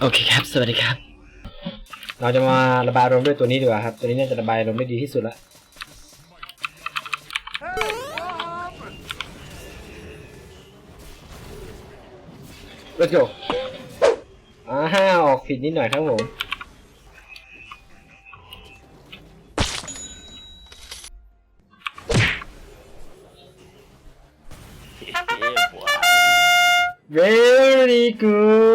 โอเคครับ สวัสดีครับ เราจะมาระบายอารมณ์ด้วยตัวนี้ดีกว่าครับ ตัวนี้น่าจะระบายอารมณ์ได้ดีที่สุดละ Let's go อ่าห้าออกผิดนิดหน่อยครับผม Very good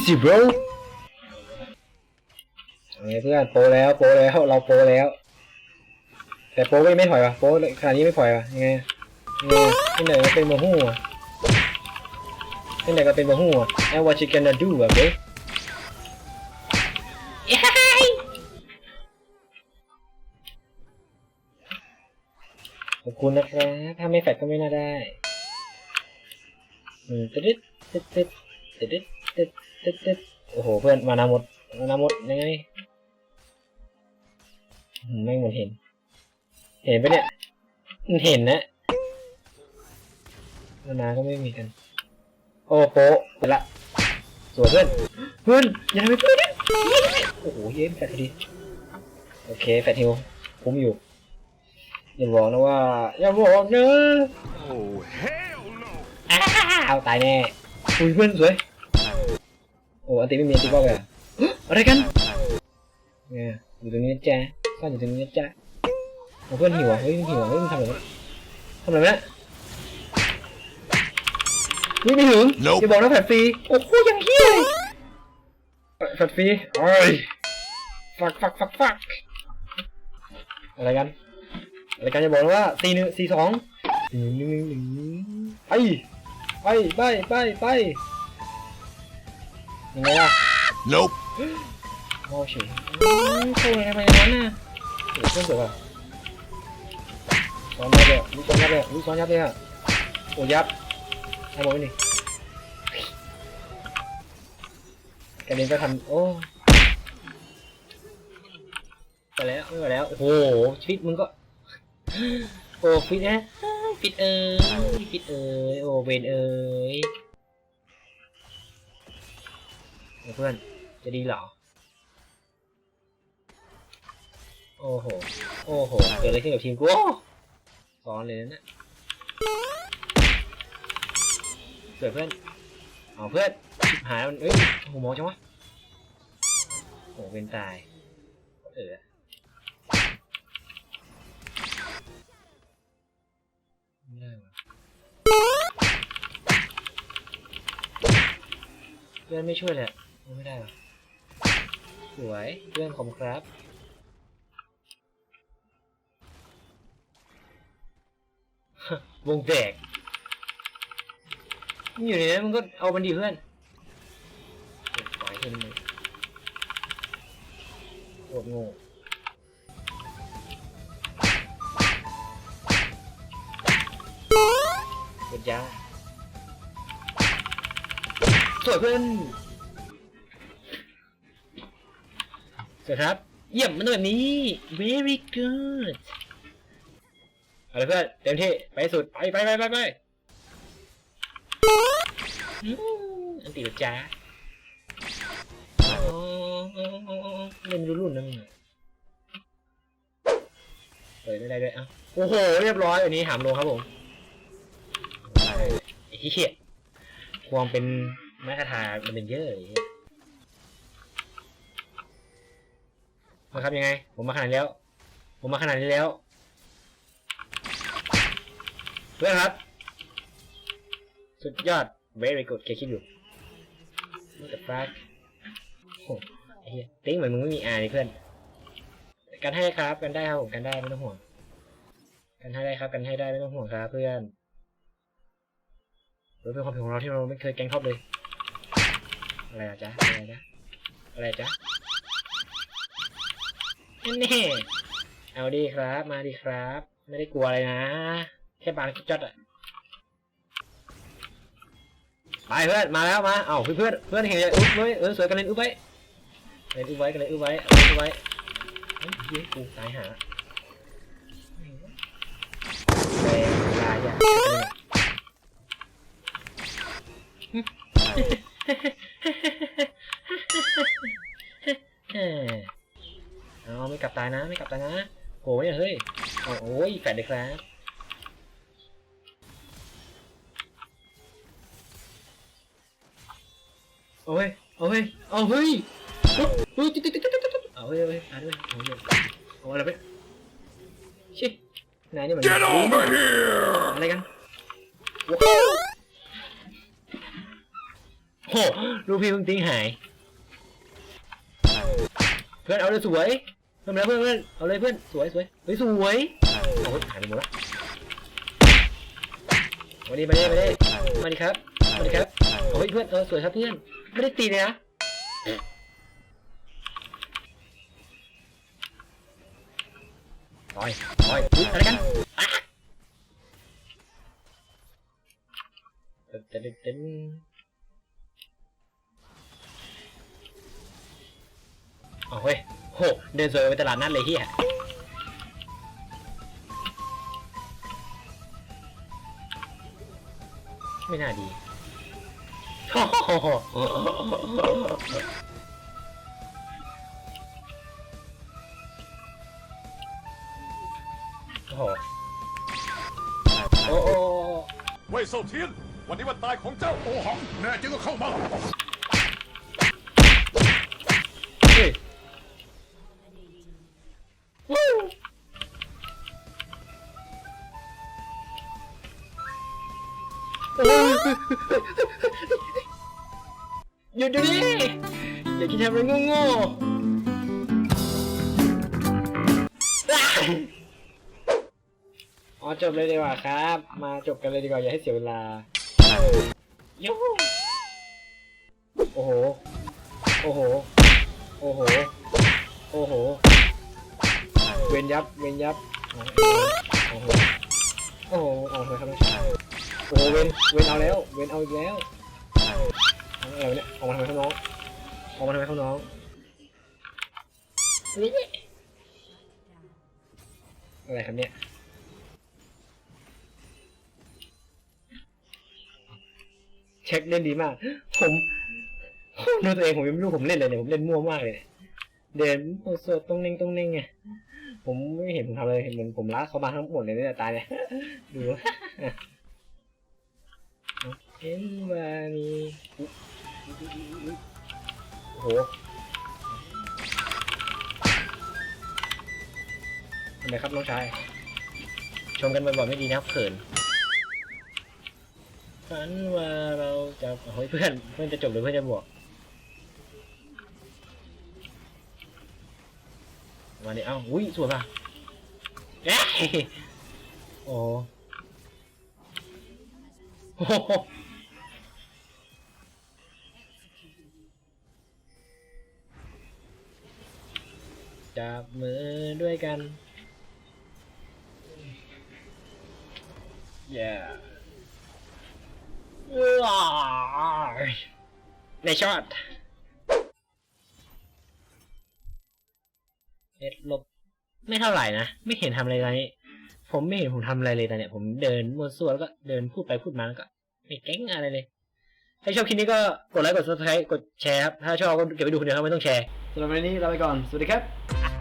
easy bro เอาไงเพื่อนโปรแล้วโปรแล้วเราโปรแล้ว แต่โปรไม่ไม่ถอยวะโปรขนาดนี้ไม่ถอยวะยังไงยังไงที่ไหนก็เป็นมาหู้อะที่ไหนก็เป็นมาหู้อะ and what you gonna do อะ bro ขอบคุณนะครับถ้าไม่แฟดก็ไม่น่าได้ อืมตึ๊ดตึ๊ดตึ๊ดตึ๊ดตึ๊ด ตึ๊ดตึ๊ดโอ้โหเพื่อนมานาหมดมานาหมดยังไงอืมไม่เหมือนเห็น เห็นปะเนี่ยมันเห็นนะมานาก็ไม่มีกัน โอ้โปะไปละสวยเพื่อนเพื่อนอย่าทำให้เพื่อนนะโอ้โหเย้มแฟดพอดีโอเคแฟดฮิวคุ้มอยู่อย่าบอกนะว่าอย่าบอกนะ Oh, hell no! อ้าวเอาตายแน่อุ้ยเพื่อนสวยโอ้อันติไม่มีอันติบอกเลยอะเฮ้ยอะไรกันเนี่ยอยู่ตรงนี้นะจ๊ะซ่อนอยู่ตรงนี้นะจ๊ะโอ้เพื่อนหิวอะเฮ้ยมันหิวอะเฮ้ยมันทำอะไรวะทำอะไรวะเนี่ยเฮ้ยไม่ถึง Nope อย่าบอกนะแฟดฟรีโอ้โหยังเฮี้ยเลยแฟดฟรีโอ้ยฟักฟักฟักฟักอะไรกันอะไรกันจะบอกนะว่าสี่หนึ่งสี่สองหนึ่งหนึ่งหนึ่งไปไปไปไปไป ยังไงล่ะ Nope. โอ้เฉยเข้าไปทำไมอย่างนั้นน่ะโอ้เพื่อนเสือว่ะซ้อนยับเลยอะลูกซ้อนยับเลยอะลูกซ้อนยับเลยอะโอ้ยับเอาบอกไว้นี่กระเด็นก็ทำโอ้ไปแล้วไม่ไหวแล้วโอ้โหชีวิตมึงก็โอ้ฟิตนะฟิตเอ้ยฟิตเอ้ยโอ้เวนเอ้ย เพื่อน จะดีเหรอ โอ้โห โอ้โห เกิดอะไรขึ้นกับทีมกูโอ้ซ้อนเลยนะเนี่ยเกิดเพื่อน เอาเพื่อนชิบหายมันเอ้ยโอ้โมองจังวะโอ้โหเป็นตาย เออไม่ได้วะเพื่อนไม่ช่วยเลย ไม่ได้วะสวยเพื่อนขอบคุณครับ วงแตกมึงอยู่ในนั้นมึงก็เอามันดีเพื่อนปล่อยให้มันโคตรโง่กดยาสวยเพื่อน ครับ เยี่ยมมันต้องแบบนี้ very good เอาเลยเพื่อนเต็มที่ไปสุดไปไปไปไปไปอันติดจ้าเล่นรุ่นรุ่นนะมึงเปิดไม่ได้ด้วยอะโอ้โห เรียบร้อยอันนี้หามลงครับผมไอ้เหี้ยความเป็นไม้คาถามันเป็นเยอะไอ้เหี้ย มาครับยังไง ผมมาขนาดนี้แล้ว ผมมาขนาดนี้แล้วเพื่อนครับ สุดยอด very good แค่คิดอยู่ what the fuck โอ้เหี้ยติ๊งเหมือนมึงไม่มีอาเลยเพื่อน กันให้ครับ กันได้ครับผมกันได้ไม่ต้องห่วง กันให้ได้ครับ กันให้ได้ไม่ต้องห่วงครับเพื่อนเราเป็นความผิดของเราที่เราไม่เคยแกล้งท็อปเลย อะไรอะจ๊ะ อะไรจ๊ะ อะไรจ๊ะ แน่เอาดีครับ มาดีครับ ไม่ได้กลัวอะไรนะ แค่บางคิดจอดอะไปเพื่อนมาแล้วมาเอาเพื่อนเพื่อนเห็นอนเห็นเลยอุ้ยสวยกันเลยอุ๊บไว้กัเลยอุ้ยกันเลยอุ้ยอุ๊บไว้เฮ้ยกูตายหาแรงยอะเนะ ไม่กลับตานะโอ้ยเฮ้ยโอ้ยแฟดเลยครับเอาเฮ้ยเอาเฮ้ยเอาเฮ้ยเฮ้ยติ๊ดติ๊ดติ๊ดติ๊ดติ๊ดเอาเฮ้ยเฮ้ยเอาด้วยเอาเฮ้ยเอาอะไรไปชินายนี่มัน Get over here! อะไรกันว้โหลูกพี่เพิ่งทิ้งหายเพื่อนเอาเลยสวย พื่อนมาแล้วเพื่อนเพื่อนเอาเลยเพื่อนสวยสวยเฮ้ยสวยเอาเฮ้ยหายไปหมดละมาดิมาดิมาดิมาดิครับมาดิครับเอาเฮ้ยเพื่อนเออสวยครับเพื่อนไม่ได้ตีเลยนะต่อยต่อยอุ๊ยอะไรกันเต้นเต้นเอาเฮ้ย หเดินสวยไปตลาดนัดเลยเฮียไม่น่าดีโอ้โหโอ้โหโอ้โหเว่ยเซาเทียน วันนี้วันตายของเจ้าโอหัง แน่จริงก็เข้ามา เฮ้ย หยุดเดี๋ยวนี้อย่าคิดทำอะไรโง่ๆอ๋อจบเลยดีกว่าครับ มาจบกันเลยดีกว่าอย่าให้เสียเวลาโยูหูโอ้โห โอ้โห โอ้โห โอ้โห เวนยับ เวนยับ โอ้โห โอ้โหโอ้โหครับ โอ้เวนเวนเอาแล้ว เวนเอาอีกแล้วเอาอะไรวะเนี่ยออกมาทำไมครับน้องออกมาทำไมครับน้องอะไรครับเนี่ยเช็คเล่นดีมาก ผมดูตัวเองผมยังไม่รู้ผมเล่นเลยเนี่ยผมเล่นมั่วมากเลยเนี่ยเดินโอ้โซตรงเน่งตรงเน่งไงผมไม่เห็นผมทำอะไรเห็นเหมือนผมล้ากเขามาทั้งหมดเลยเนี่ยตายเลยดู เอ็นวานีโอ้โหทำไมครับน้องชาย ชมกันบ่อยๆไม่ดีนะครับเขินฝันว่าเราจะเฮ้ยเพื่อนเพื่อนจะจบหรือเพื่อนจะบวกมาดิเอ้าอุ้ยสวยป่ะเอ้ยโอ้โห จับมือด้วยกัน yeah ในช็อตเอ็ดลบ ไม่เท่าไหร่นะ ไม่เห็นทำอะไรตอนนี้ ผมไม่เห็นผมทำอะไรเลยตอนเนี้ย ผมเดินมั่วซั่วแล้วก็เดินพูดไปพูดมาแล้วก็ ไม่เก่งอะไรเลย ถ้าชอบคลิปนี้ก็กดไลค์กด subscribe กดแชร์ครับถ้าชอบก็เก็บไปดูคนเดียวครับไม่ต้องแชร์สำหรับวันนี้ลาไปก่อนสวัสดีครับ